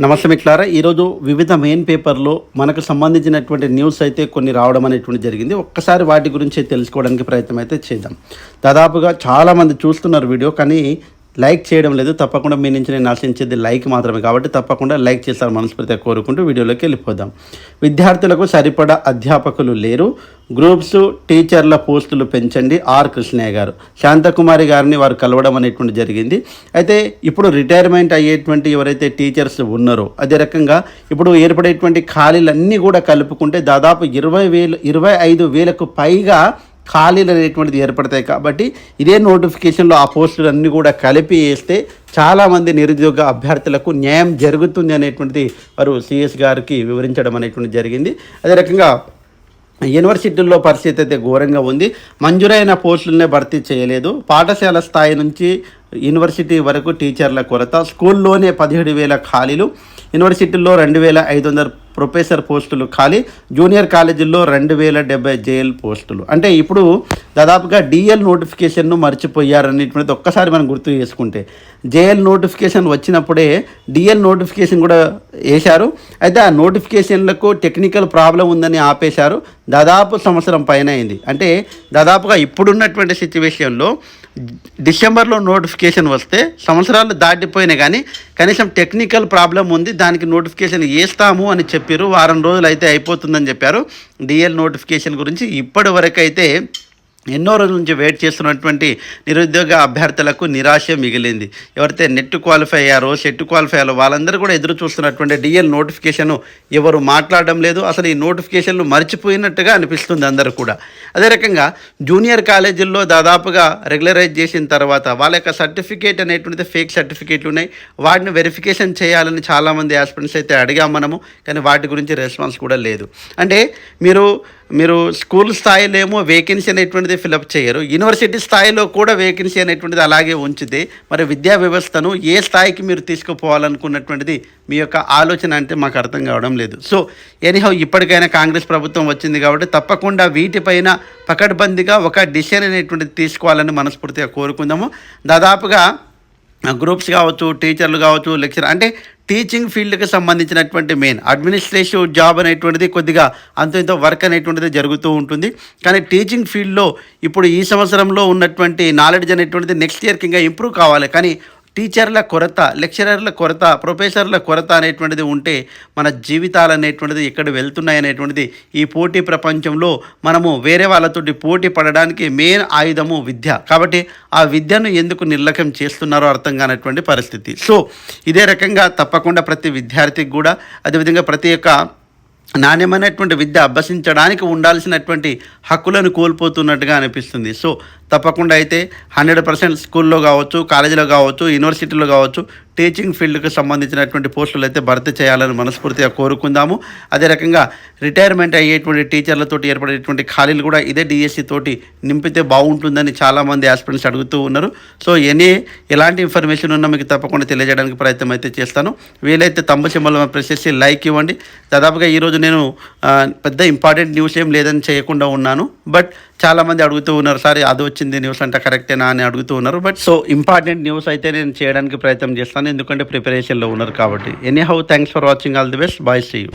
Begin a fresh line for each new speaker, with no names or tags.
నమస్తే మిట్లారా ఈరోజు వివిధ మెయిన్ పేపర్లో మనకు సంబంధించినటువంటి న్యూస్ అయితే కొన్ని రావడం అనేటువంటి జరిగింది. ఒక్కసారి వాటి గురించి తెలుసుకోవడానికి ప్రయత్నం అయితే చేద్దాం. దాదాపుగా చాలామంది చూస్తున్నారు వీడియో కానీ లైక్ చేయడం లేదు. తప్పకుండా మీ నుంచి నేను ఆశించేది లైక్ మాత్రమే. కాబట్టి తప్పకుండా లైక్ చేస్తారు మనస్ఫూర్తిగా కోరుకుంటూ వీడియోలోకి వెళ్ళిపోదాం. విద్యార్థులకు సరిపడా అధ్యాపకులు లేరు. గ్రూప్స్ టీచర్ల పోస్టులు పెంచండి. ఆర్. కృష్ణయ్య గారు. శాంతకుమారి గారిని వారు కలవడం అనేటువంటి జరిగింది. అయితే ఇప్పుడు రిటైర్మెంట్ అయ్యేటువంటి ఎవరైతే టీచర్స్ ఉన్నారో అదే రకంగా ఇప్పుడు ఏర్పడేటువంటి ఖాళీలన్నీ కూడా కలుపుకుంటే దాదాపు ఇరవై వేలు ఇరవై ఐదు వేలకు పైగా ఖాళీలు అనేటువంటిది ఏర్పడతాయి కాబట్టి ఇదే నోటిఫికేషన్లో ఆ పోస్టులు అన్నీ కూడా కలిపి వేస్తే చాలామంది నిరుద్యోగ అభ్యర్థులకు న్యాయం జరుగుతుంది అనేటువంటిది వారు సిఎస్ గారికి వివరించడం అనేటువంటిది జరిగింది. అదే రకంగా యూనివర్సిటీల్లో పరిస్థితి అయితే ఘోరంగా ఉంది. మంజూరైన పోస్టులనే భర్తీ చేయలేదు. పాఠశాల స్థాయి నుంచి యూనివర్సిటీ వరకు టీచర్ల కొరత స్కూల్లోనే పదిహేడు వేల ఖాళీలు యూనివర్సిటీల్లో రెండు వేల ఐదు వందల ప్రొఫెసర్ పోస్టులు ఖాళీ జూనియర్ కాలేజీల్లో రెండు వేల డెబ్బై జేఎల్ పోస్టులు. అంటే ఇప్పుడు దాదాపుగా డిఎల్ నోటిఫికేషన్ను మర్చిపోయారనేటువంటిది ఒక్కసారి మనం గుర్తు చేసుకుంటే. జేఎల్ నోటిఫికేషన్ వచ్చినప్పుడే డిఎల్ నోటిఫికేషన్ కూడా వేశారు. అయితే ఆ నోటిఫికేషన్లకు టెక్నికల్ ప్రాబ్లం ఉందని ఆపేశారు. దాదాపు సంవత్సరం పైన అయింది. అంటే దాదాపుగా ఇప్పుడున్నటువంటి సిచ్యువేషన్లో డిసెంబర్లో నోటిఫికేషన్ వస్తే సంవత్సరాలు దాటిపోయినాయి కానీ కనీసం టెక్నికల్ ప్రాబ్లం ఉంది దానికి నోటిఫికేషన్ వేస్తాము అని చెప్పారు. వారం రోజులు అయితే అయిపోతుందని చెప్పారు. డిఎల్ నోటిఫికేషన్ గురించి ఇప్పటి వరకు అయితే ఎన్నో రోజుల నుంచి వెయిట్ చేస్తున్నటువంటి నిరుద్యోగ అభ్యర్థులకు నిరాశ మిగిలింది. ఎవరైతే నెట్ క్వాలిఫై అయ్యారో సెట్ క్వాలిఫై అయ్యారో వాళ్ళందరూ కూడా ఎదురు చూస్తున్నటువంటి డిఎల్ నోటిఫికేషన్ ఎవరు మాట్లాడడం లేదు. అసలు ఈ నోటిఫికేషన్లు మర్చిపోయినట్టుగా అనిపిస్తుంది అందరూ కూడా. అదే రకంగా జూనియర్ కాలేజీల్లో దాదాపుగా రెగ్యులరైజ్ చేసిన తర్వాత వాళ్ళ యొక్క సర్టిఫికేట్ అనేటువంటిది ఫేక్ సర్టిఫికేట్లు ఉన్నాయి. వాటిని వెరిఫికేషన్ చేయాలని చాలామంది ఆస్పిరెంట్స్ అయితే అడిగాం మనము కానీ వాటి గురించి రెస్పాన్స్ కూడా లేదు. అంటే మీరు మీరు స్కూల్ స్థాయిలో ఏమో వేకెన్సీ అనేటువంటిది ఫిలప్ చేయరు. యూనివర్సిటీ స్థాయిలో కూడా వేకెన్సీ అనేటువంటిది అలాగే ఉంచితే మరి విద్యా వ్యవస్థను ఏ స్థాయికి మీరు తీసుకుపోవాలనుకున్నటువంటిది మీ యొక్క ఆలోచన అంటే మాకు అర్థం కావడం లేదు. సో ఎనీహౌ ఇప్పటికైనా కాంగ్రెస్ ప్రభుత్వం వచ్చింది కాబట్టి తప్పకుండా వీటిపైన పకడ్బందీగా ఒక డిసిషన్ అనేటువంటిది తీసుకోవాలని మనస్ఫూర్తిగా కోరుకుందాము. దాదాపుగా గ్రూప్స్ కావచ్చు టీచర్లు కావచ్చు లెక్చర్ అంటే టీచింగ్ ఫీల్డ్కి సంబంధించినటువంటి మెయిన్ అడ్మినిస్ట్రేటివ్ జాబ్ అనేటువంటిది కొద్దిగా అంత ఇంత వర్క్ అనేటువంటిది జరుగుతూ ఉంటుంది. కానీ టీచింగ్ ఫీల్డ్లో ఇప్పుడు ఈ సంవత్సరంలో ఉన్నటువంటి నాలెడ్జ్ అనేటువంటిది నెక్స్ట్ ఇయర్కి ఇంకా ఇంప్రూవ్ కావాలి. కానీ టీచర్ల కొరత లెక్చరర్ల కొరత ప్రొఫెసర్ల కొరత అనేటువంటిది ఉంటే మన జీవితాలు అనేటువంటిది ఎక్కడ వెళ్తున్నాయి అనేటువంటిది ఈ పోటీ ప్రపంచంలో మనము వేరే వాళ్ళతోటి పోటీ పడడానికి మెయిన్ ఆయుధము విద్య. కాబట్టి ఆ విద్యను ఎందుకు నిర్లక్ష్యం చేస్తున్నారో అర్థం కానటువంటి పరిస్థితి. సో ఇదే రకంగా తప్పకుండా ప్రతి విద్యార్థికి కూడా అదేవిధంగా ప్రతి ఒక్క నాణ్యమైనటువంటి విద్య అభ్యసించడానికి ఉండాల్సినటువంటి హక్కులను కోల్పోతున్నట్టుగా అనిపిస్తుంది. సో తప్పకుండా అయితే హండ్రెడ్ పర్సెంట్ స్కూల్లో కావచ్చు కాలేజీలో కావచ్చు యూనివర్సిటీలో కావచ్చు టీచింగ్ ఫీల్డ్కి సంబంధించినటువంటి పోస్టులు అయితే భర్తీ చేయాలని మనస్ఫూర్తిగా కోరుకుందాము. అదే రకంగా రిటైర్మెంట్ అయ్యేటువంటి టీచర్లతో ఏర్పడేటువంటి ఖాళీలు కూడా ఇదే డిఎస్సి తోటి నింపితే బాగుంటుందని చాలామంది ఆస్పిరెంట్స్ అడుగుతూ ఉన్నారు. సో ఎనీ ఎలాంటి ఇన్ఫర్మేషన్ ఉన్నా మీకు తప్పకుండా తెలియజేయడానికి ప్రయత్నం అయితే చేస్తాను. వీలైతే తమ్ము సింబల్ ప్రెస్ చేసి లైక్ ఇవ్వండి. దాదాపుగా ఈరోజు నేను పెద్ద ఇంపార్టెంట్ న్యూస్ ఏం లేదని చేయకుండా ఉన్నాను. బట్ చాలామంది అడుగుతూ ఉన్నారు సార్ అది వచ్చింది న్యూస్ అంటే కరెక్టేనా? అని అడుగుతూ ఉన్నారు. బట్ సో ఇంపార్టెంట్ న్యూస్ అయితే నేను చేయడానికి ప్రయత్నం చేస్తాను. చేస్తాను ఎందుకంటే ప్రిపరేషన్లో ఉన్నారు కాబట్టి. Anyhow thanks for watching all the best bye see you